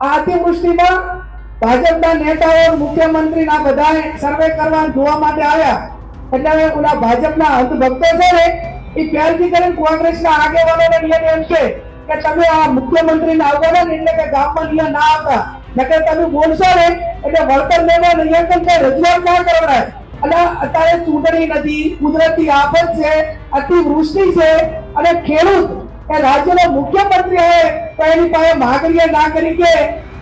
આ અતિવૃષ્ટિમાં ભાજપના નેતાઓ મુખ્યમંત્રીના બધા સર્વે કરવા જોવા માટે આવ્યા. એટલે હવે ઓલા ભાજપના અંત ભક્તો છે ને, એ પહેલથી કરીને કોંગ્રેસના આગેવાનોને નિયમ એમ છે કે તમે આ મુખ્યમંત્રીને આવવાના ને, એટલે કે ગામમાં નિયમ ના આવતા. નકર તમે બોલશો ને, એટલે વળતર લેવા નિયંત્રણ કઈ રજૂઆત ના કરવડાય અને અત્યારે ચૂંટણી નથી, કુદરતી આફત છે, અતિવૃષ્ટિ છે, અને ખેડૂત એ રાજ્યનો મુખ્યમંત્રી હોય તો એની પાસે માગણીએ ના કરી કે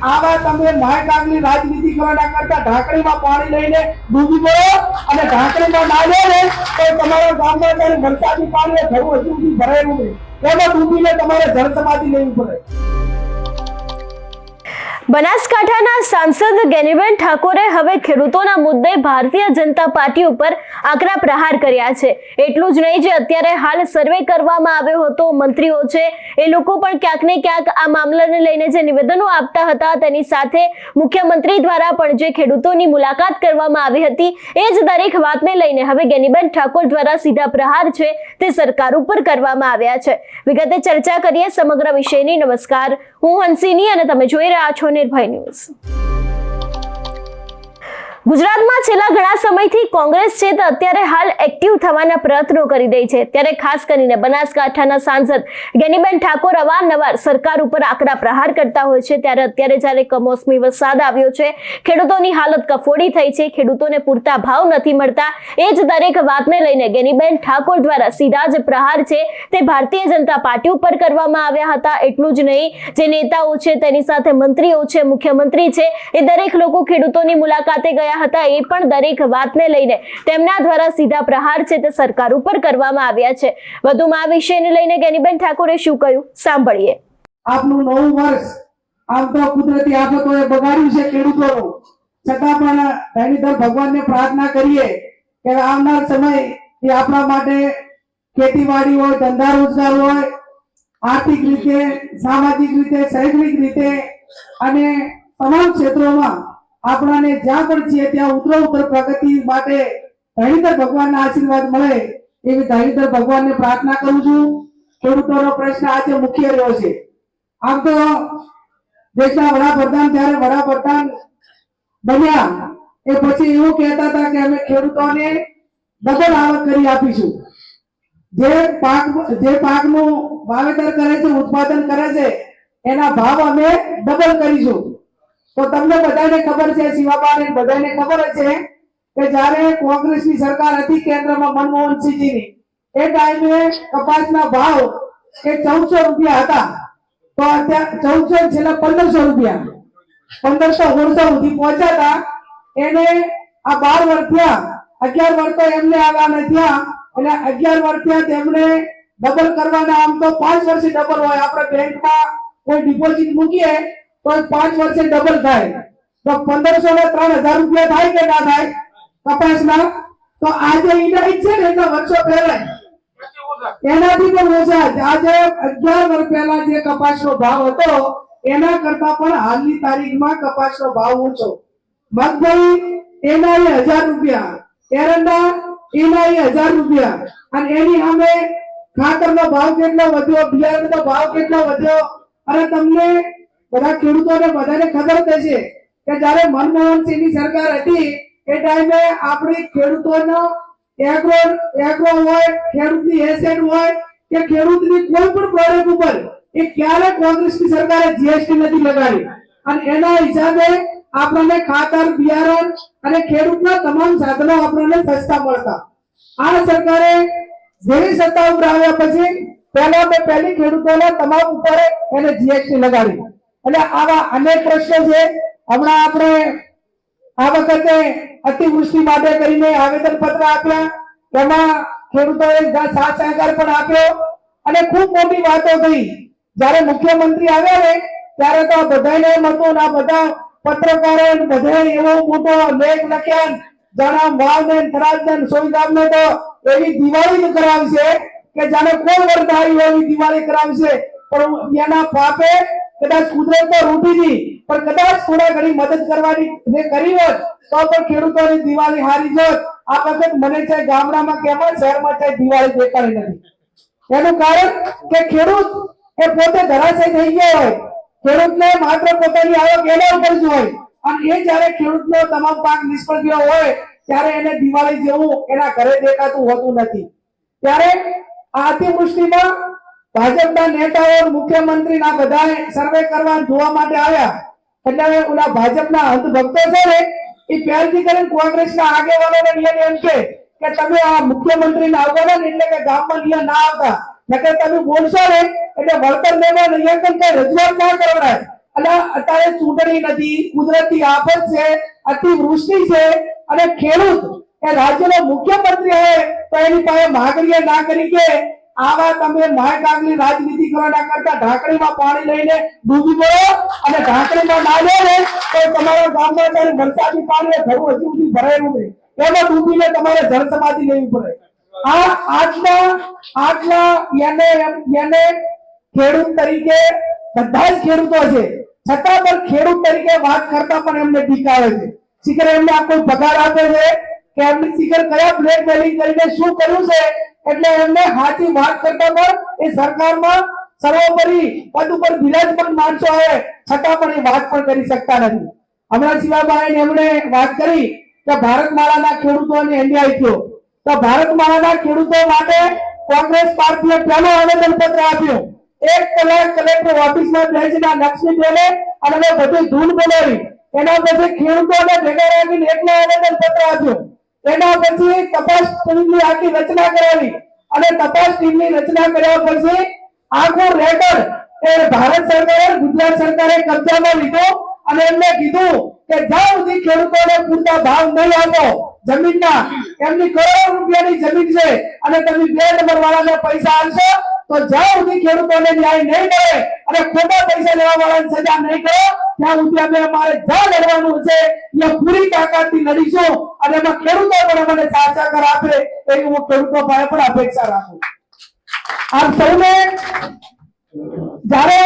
આવા તમે માય કાગની રાજનીતિ કરવાના કરતા ઢાંકણીમાં પાણી લઈને ડૂબી ગયો અને ઢાંકણીમાં ના લે ને તો તમારા ગામમાં ત્યારે વરસાદી પાણી ઘરું હજુ સુધી ભરાયું નહીં. એમાં ડૂબીને તમારે જળ સમાધિ લેવી પડે. બનાસકાંઠાના સાંસદ ગેનીબેન ઠાકોરે હવે ખેડૂતોના મુદ્દે ભારતીય જનતા પાર્ટી ઉપર આકરા પ્રહાર કર્યા છે. એટલું જ નહીં, જે અત્યારે હાલ સર્વે કરવામાં આવ્યો હતો, મંત્રીઓ છે, એ લોકો પણ ક્યાંક ને ક્યાંક આ મામલાને લઈને જે નિવેદનો આપતા હતા, તેની સાથે મુખ્યમંત્રી દ્વારા પણ જે ખેડૂતોની મુલાકાત કરવામાં આવી હતી, એ જ દરેક વાતને લઈને હવે ગેનીબેન ઠાકોર દ્વારા સીધા પ્રહાર છે, તે સરકાર ઉપર કરવામાં આવ્યા છે. વિગતે ચર્ચા કરીએ સમગ્ર વિષયની. નમસ્કાર. હું હંસિની અને તમે જોઈ રહ્યા છો નિર્ભય ન્યૂઝ ગુજરાતમાં છેલ્લા ઘણા સમયથી કોંગ્રેસ છે તે અત્યારે હાલ એક્ટિવ થવાના પ્રયત્નો કરી રહી છે. ત્યારે ખાસ કરીને બનાસકાંઠાના સાંસદ ગેનીબેન ઠાકોર અવારનવાર સરકાર ઉપર આકરા પ્રહાર કરતા હોય છે. ત્યારે અત્યારે જ્યારે કમોસમી વરસાદ આવ્યો છે, ખેડૂતોની હાલત કફોડી થઈ છે. ખેડૂતોને પૂરતા ભાવ નથી મળતા. એ જ દરેક વાતને લઈને ગેનીબેન ઠાકોર દ્વારા સીધા જ પ્રહાર છે તે ભારતીય જનતા પાર્ટી ઉપર કરવામાં આવ્યા હતા. એટલું જ નહીં, જે નેતાઓ છે તેની સાથે મંત્રીઓ છે, મુખ્યમંત્રી છે, એ દરેક લોકો ખેડૂતોની મુલાકાતે ગયા હતા એ પણ દરેક વાતને લઈને. તેમના દ્વારા સીધા પ્રહાર છે તે સરકાર ઉપર કરવામાં આવ્યા છે. વધુમાં આ વિષયને લઈને ગેનીબેન ઠાકોરે શું કહ્યું? સાંભળીએ. આપનું નવું વર્ષ આમ તો કુદરતી આફતોએ બગાડ્યું છે ખેડૂતોનું. છતાં પણ ધણીધર ભગવાનને પ્રાર્થના કરીએ કે આવનાર સમય એ આપણા માટે ખેતીવાડી હોય, ધંધા રોજગાર હોય, આર્થિક રીતે, સામાજિક રીતે, શૈક્ષણિક રીતે અને તમામ ક્ષેત્રોમાં આપણાને જ્યાં પણ છીએ, ત્યાં ઉત્તરોત્તર પ્રગતિ માટે ધણીધર ભગવાનના આશીર્વાદ મળે એવી ધણીધર ભગવાનને પ્રાર્થના કરું છું. ખેડૂતોનો પ્રશ્ન આજે મુખ્ય રહ્યો છે. આમ તો દેશના વડાપ્રધાન જ્યારે વડાપ્રધાન બન્યા, એ પછી એવું કહેતા હતા કે અમે ખેડૂતોને ડબલ આવક કરી આપીશું. જે પાક, જે પાકનું વાવેતર કરે છે, ઉત્પાદન કરે છે, એના ભાવ અમે ડબલ કરીશું. તો તમને બધાને ખબર છે, શિવાબાને બધાને ખબર છે કે જ્યારે કોંગ્રેસની સરકાર હતી કેન્દ્રમાં મનમોહનસિંહજીની, એ ટાઈમે કપાસના ભાવ એ ચૌદસો રૂપિયા હતા. તો અત્યારે ચૌદસો છેલ્લા પંદરસો રૂપિયા. પંદરસો ઓળસો સુધી પહોંચ્યા હતા. એને આ બાર વર્ષ થયા અગિયાર વર્ષ તો એમને આવવાના થયા. અને અગિયાર વર્ષ થયા તેમને ડબલ કરવાના આમ તો પાંચ વર્ષે ડબલ હોય. આપણે બેંકમાં કોઈ ડિપોઝિટ મૂકીએ તો પાંચ વર્ષે ડબલ થાય. તો પંદરસો ને ત્રણ હજાર રૂપિયા થાય કે ના થાય? કપાસના તો આજે ઇન્ડાઇટ છે ને, એના વર્ષો પહેલા. એનાથી પણ ઓછા આજે અગિયાર પહેલા જે કપાસનો ભાવ હતો, એના કરતા પણ હાલની તારીખમાં કપાસનો ભાવ ઊંચો મગફળી, એના એ હજાર રૂપિયા. એરંડા, એના હજાર રૂપિયા. અને એની સામે ખાતરનો ભાવ કેટલો વધ્યો, બિયારણનો ભાવ કેટલો વધ્યો? અને તમને બધા ખેડૂતોને બધાને ખબર થશે કે જ્યારે મનમોહનસિંહની સરકાર હતી, એ ટાઈમે આપણી ખેડૂતોનો એગ્રો એગ્રો હોય, ખેડૂતની એસેટ હોય કે ખેડૂતની કોઈ પણ પ્રોડક્ટ ઉપર એ ક્યારે કોંગ્રેસની સરકારે જીએસટી નથી લગાડી. અને એના હિસાબે આપણને ખાતર, બિયારણ અને ખેડૂતના તમામ સાધનો આપણને સસ્તા મળતા. આ સરકારે જેવી સત્તા ઉપર આવ્યા પછી પહેલા પહેલી ખેડૂતોને તમામ ઉપર એને જીએસટી લગાડી. એટલે આવા અનેક પ્રશ્નો છે. હમણાં આપણે આ વખતે અતિવૃષ્ટિ માટે કરીને આવેદન પત્ર આપ્યા. તેમાં ખેડૂતોએ સાથ સહકાર પણ આપ્યો. અને ખૂબ મોટી વાતો થઈ. જ્યારે મુખ્યમંત્રી આવ્યા ને, ત્યારે તો બધાને એમ હતું બધા પત્રકારો બધાએ એવો મોટો લેખ લખ્યા જાણા વાવને ને થરાદને સોયગામને તો એવી દિવાળી કરાવશે કે જાણે કોઈ હોય એવી દિવાળી કરાવશે. પણ એના પાપે કદાચ કુદરત તો રૂટી હતી પણ કદાચ થોડા ઘણી મદદ કરવાની જે કરી હોત, તો પણ ખેડૂતોની દિવાળી હારી જોત આ વખત મને ચાહે ગામડામાં કેમ શહેરમાં ચાહે દિવાળી દેખાડી નથી. એનું કારણ કે ખેડૂત એ પોતે ધરાશય થઈ ગયો હોય. ખેડૂતને માત્ર પોતાની આવક એના ઉપર જ હોય. અને એ જ્યારે ખેડૂતનો તમામ પાક નિષ્ફળ ગયો હોય, ત્યારે એને દિવાળી જેવું એના ઘરે દેખાતું હોતું નથી. ત્યારે આ અતિવૃષ્ટિમાં ભાજપના નેતાઓ મુખ્યમંત્રીના બધા સર્વે કરવા જોવા માટે આવ્યા. એટલે ઓલા ભાજપના અંધભક્તો છે ને, એ પહેલથી કરીને કોંગ્રેસના આગેવાનોને નિયમ એમ કે કે તમે આ મુખ્યમંત્રીને આવવાના ને એટલે કે ગામમાં નિયમ ના આવતા. નકર તમે બોલશો ને, એટલે વળતર લેવા નિયંત્રણ કઈ રજૂઆત ના કરવડાય અને અત્યારે ચૂંટણી નથી, કુદરતી આફત છે, અતિવૃષ્ટિ છે, અને ખેડૂત એ રાજ્યનો મુખ્યમંત્રી હોય તો એની પાસે માગણીએ ના કરી કે આવા તમે માય કાગની રાજનીતિ કરવાના કરતા ઢાંકણીમાં પાણી લઈને ડૂબી ગયો અને ઢાંકણીમાં ના લે ને તો તમારા ગામમાં ત્યારે વરસાદી પાણી ઘરું હજુ સુધી ભરાયેલું નહીં. એમાં ડૂબીને તમારે જળ સમાધિ લેવી પડે. આ આજના આજના એને એને ખેડૂત તરીકે બધા જ ખેડૂતો છે. છતાં પણ ખેડૂત તરીકે વાત કરતા પણ એમને ટીકાવે છે. શિખર એમને આ કોઈ પગાર આપે છે કે એમની શિખર કયા બ્લેકમેલિંગ કરીને શું કર્યું છે? એટલે એમને સાચી વાત કરતા પણ એ સરકારમાં સર્વોપરી પદ ઉપર બિરાજમાન માણસો આવે છતાં પણ એ વાત પણ કરી શકતા નથી. હમણાં શિવાભાઈ એમણે વાત કરી કે ભારતમાળાના ખેડૂતોને અન્યાય થયો. તો ભારતમાળાના ખેડૂતો માટે કોંગ્રેસ પાર્ટીએ પહેલો આવેદન પત્ર આપ્યું. એક કલાક કલેક્ટર ઓફિસમાં બેસીને લક્ષ્મી બેને અને બધી ધૂન બોલાવી. એના પછી ખેડૂતોને ભેગા રાખીને એકલો આવેદન પત્ર આપ્યું. એના પછી તપાસ ટીમની આખી રચના કરાવી અને તપાસ ટીમની રચના કર્યા પછી આખું રેકોર્ડ એ ભારત સરકારે, ગુજરાત સરકારે કબજામાં લીધો અને એમને કીધું કે જ્યાં સુધી ખેડૂતોને પૂરતા ભાવ નહીં આપો જમીનના, એમની કરોડો રૂપિયાની જમીન છે અને તમે બે નંબર વાળાને પૈસા આપશો તો જ્યાં સુધી ખેડૂતોને ન્યાય નહીં મળે અને ખોટા પૈસા લેવા વાળાને સજા નહીં કરો, ત્યાં સુધી અમે અમારે જ્યાં લડવાનું છે એ પૂરી તાકાતથી લડીશું અને એમાં ખેડૂતો પણ અમને સાથ સહકાર આપે એવી હું ખેડૂતો પાસે પણ અપેક્ષા રાખું આપ સૌને, જ્યારે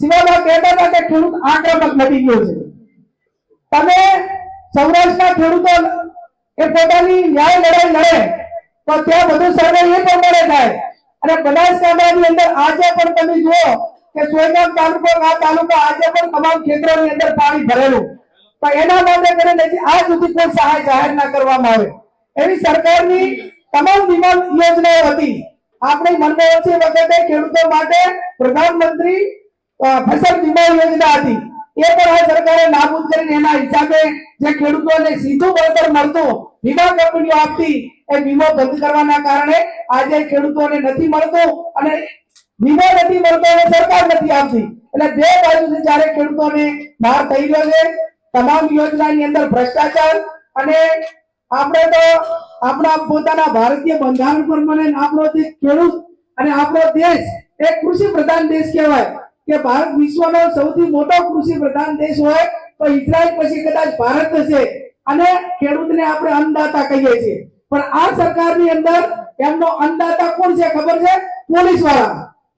શિવાબા કહેતા હતા કે ખેડૂત આક્રમક લડી ગયો છે. તમે સૌરાષ્ટ્રના ખેડૂતો એ પોતાની ન્યાય લડાઈ લડે, તો ત્યાં બધું સર્વે એ પ્રમાણે થાય. અને બનાસકાંઠાની અંદર આજે પણ તમે જુઓ કે સોયગામ તાલુકો આ તાલુકા આજે પણ તમામ ક્ષેત્રોની અંદર પાણી ભરેલું. તો એના માટે કરીને આ સુધી કોઈ સહાય જાહેર ના કરવામાં આવે. એવી સરકારની તમામ વીમા યોજનાઓ હતી. આપણે મનમોહન સિંહ વખતે ખેડૂતો માટે પ્રધાનમંત્રી ફસલ વીમા યોજના હતી. એ પણ આ સરકારે નાબૂદ કરીને એના હિસાબે જે ખેડૂતોને સીધું વળતર મળતું, વીમા કંપનીઓ આપતી, એ વીમો બંધ કરવાના કારણે આજે ખેડૂતોને નથી મળતો અને વીમો નથી મળતો અને સરકાર નથી આપતી. એટલે બે બાજુથી જ્યારે ખેડૂતોને બહાર થઈ રહ્યો છે, તમામ યોજનાની અંદર ભ્રષ્ટાચાર અને આપણે તો આપણા પોતાના ભારતીય બંધારણ પ્રમાણે આપણો જે ખેડૂત અને આપણો દેશ એ કૃષિ પ્રધાન દેશ કહેવાય. કે ભારત વિશ્વનો સૌથી મોટો કૃષિ પ્રધાન દેશ હોય તો ઇઝરાયલ પછી કદાચ ભારત હશે. અને ખેડૂતને આપણે અન્નદાતા કહીએ છીએ. પણ આ સરકારની અંદર એમનો અંદાતા કોણ છે ખબર છે? પોલીસવાળા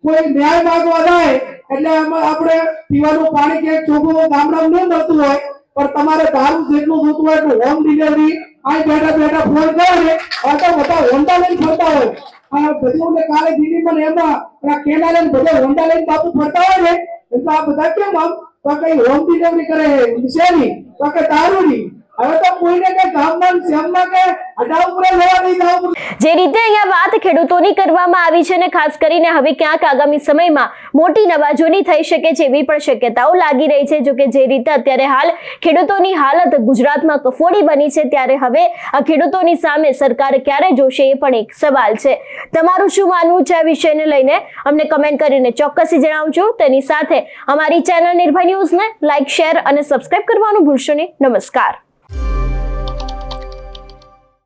કોઈ ન્યાય માંગવા જાય એટલે એમાં આપણે પીવાનું પાણી કે ચોખ્ખું ગામડામાં ન મળતું હોય, પણ તમારે દારૂ જેટલું જોતું હોય એટલું હોમ ડિલિવરી આ બેઠા બેઠા ફોન કરે તો બધા હોન્ડા લઈને ફરતા હોય. આ બધું કાલે દિલ્હીમાં પણ એમાં કેના લઈને બધા હોન્ડા લઈને બાપુ ફરતા હોય ને, એટલે આ બધા કેમ આમ? તો કઈ હોમ ડિલિવરી કરે છે? નહીં. તો કે દારૂ નહીં. જે રીતે અહીંયા વાત ખેડૂતોની કરવામાં આવી છે અને ખાસ કરીને હવે ક્યાંક આગામી સમયમાં મોટી નવાજોની થઈ શકે છે એવી પણ શક્યતાઓ લાગી રહી છે. જોકે જે રીતે અત્યારે હાલ ખેડૂતોની હાલત ગુજરાતમાં કફોડી બની છે, ત્યારે હવે આ ખેડૂતોની સામે સરકાર ક્યારે જોશે એ પણ એક સવાલ છે. તમારું શું માનવું છે આ વિષયને લઈને? અમને કમેન્ટ કરીને ચોક્કસથી જણાવજો. તેની સાથે અમારી ચેનલ નિર્ભય ન્યૂઝને લાઇક શેર અને સબસ્ક્રાઇબ કરવાનું ભૂલશો નહીં. નમસ્કાર.